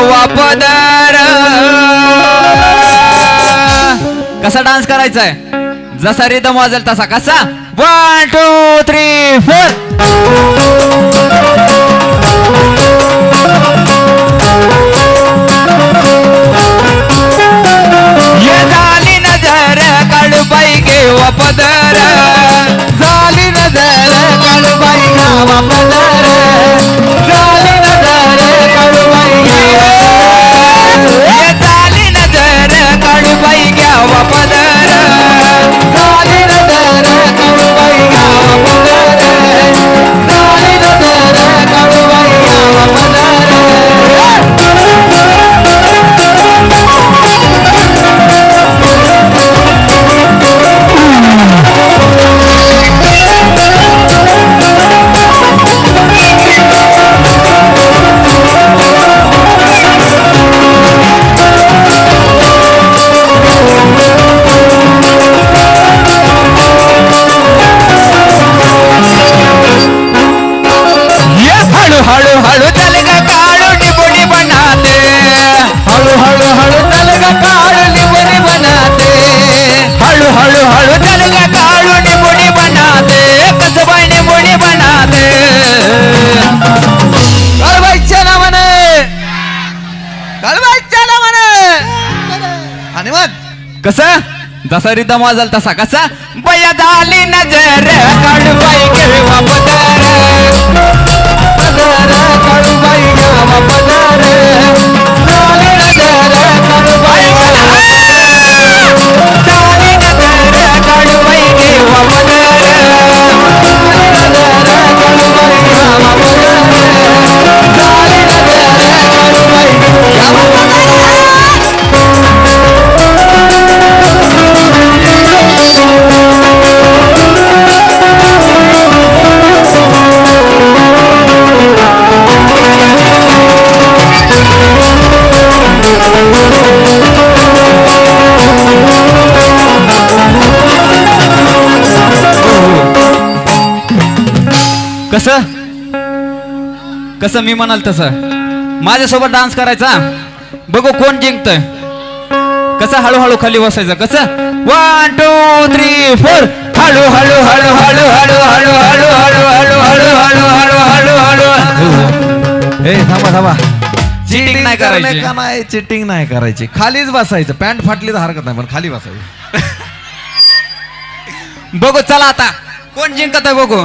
वापदार कसा डान्स करायचा आहे जसा रिदम वाजेल तसा. कसा? वन टू थ्री फोर कसं? जसा रिदम वाजल तसा. कसा? बया झाली नजर कडवाई घेवा पदर. पदर काळूबाई घ्यावा पदर. कसं मी म्हणाल तसं माझ्यासोबत डान्स करायचा बघू कोण जिंकतय कसं हळूहळू खाली बसायचं कसं वन टू थ्री फोर हळू हळू हळू हळू हळू हळू हळू हळू हळू हळू हळू हळू हळू हळू ए थांबा थांबा चिटिंग नाही करायची का नाही चिटिंग नाही करायची खालीच बसायचं पॅन्ट फाटली तर हरकत नाही पण खाली बसायचं बघू चला आता कोण जिंकत आहे बघू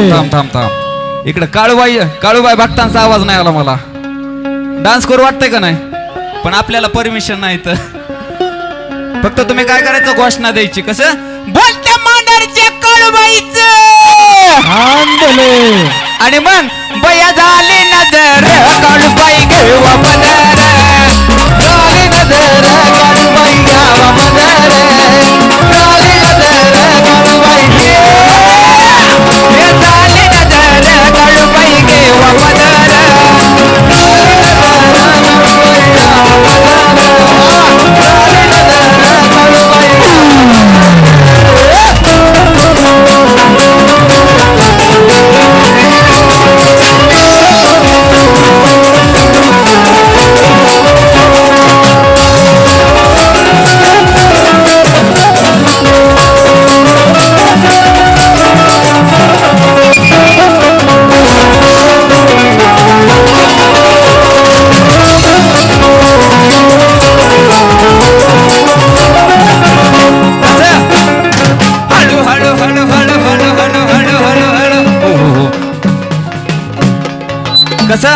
थांब थांब थांब थांब. इकडे काळूबाई काळूबाई भक्तांचा आवाज नाही आला मला. डान्स करू वाटतंय का नाही? पण आपल्याला परमिशन नाही तर फक्त तुम्ही काय करायचं? घोषणा द्यायची. कसं? बोलत्या मांडरच्या काळूबाईच. आणि मग बया झाली नजर काळूबाई घेवा पदर कसा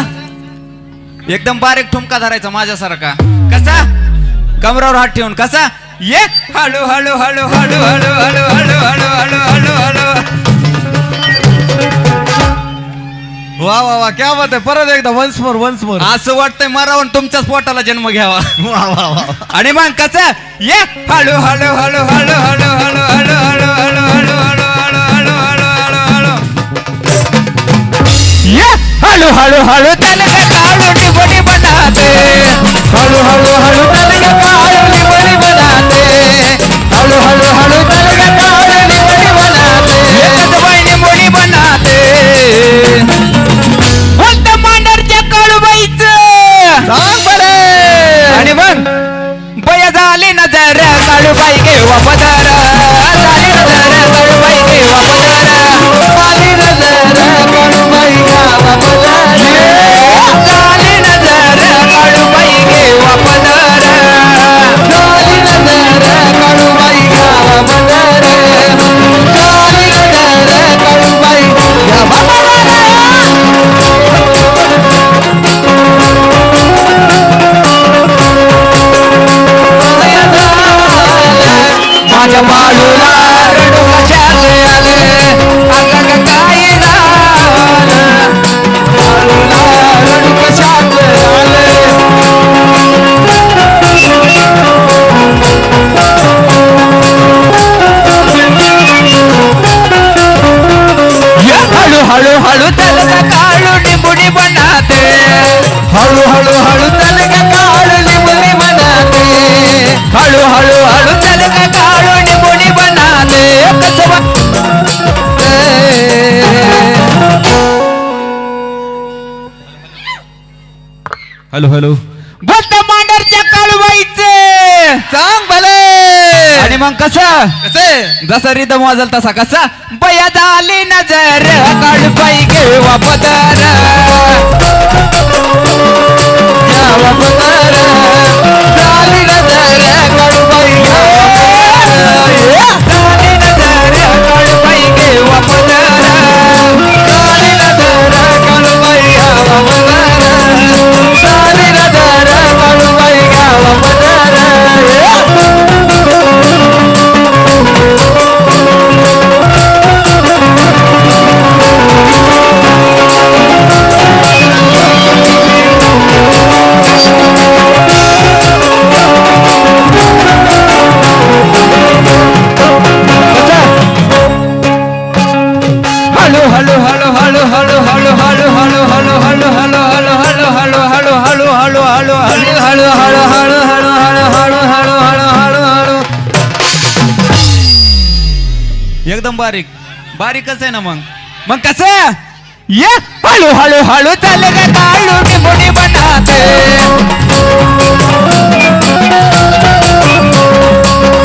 एकदम बारीक ठुमका धरायचा माझ्यासारखा कसा कमरावर हात ठेवून कसा ये हळू हळू हळू हळू हळू हळू हळू हळू हळू हळू हळू वा वा वा क्या बात आहे परत एकदा वन्स मोर वन्स मोर असं वाटतंय मरावून तुमच्याच पोटाला जन्म घ्यावा वा वा वा आणि मग कसं ये हळू हळू हळू हळू हळू हळू हळू हळू हळू हळू हळू तलक काळू निबडी बनाते. हळू हळू हळू तलक काळू हळू हळू चल ग काळू निबुडी बनाते हळू हळू हळू चल ग काळू निबुडी बनाते कसं हॅलो हॅलो बोलता मांडरच्या काळूबाईचे सांग भले आणि मग कसं कसे जसा रिदम वाजल तसा कसा बया झाली नजर काळूबाई घेवा पदर Our एकदम बारीक. बारीकच आहे ना मग. मग कसं? ये. हळू हळू हळू चाले हळू काळू निबुडी बनाते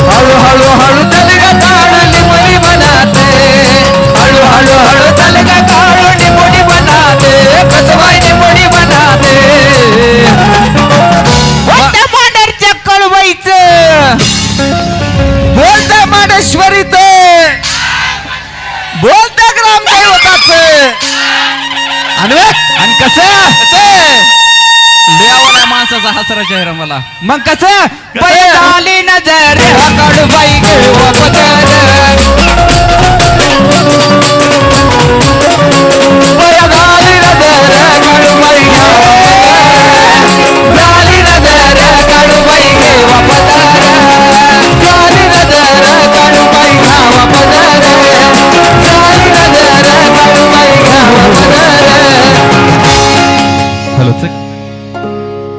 हळू हळू हळू चल ग काळू निबुडी बनाते हसरा चेहरा मला. मग कसं? बया झाली नजर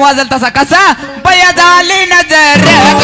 वाजल तसा कसा? बया झाली नजर.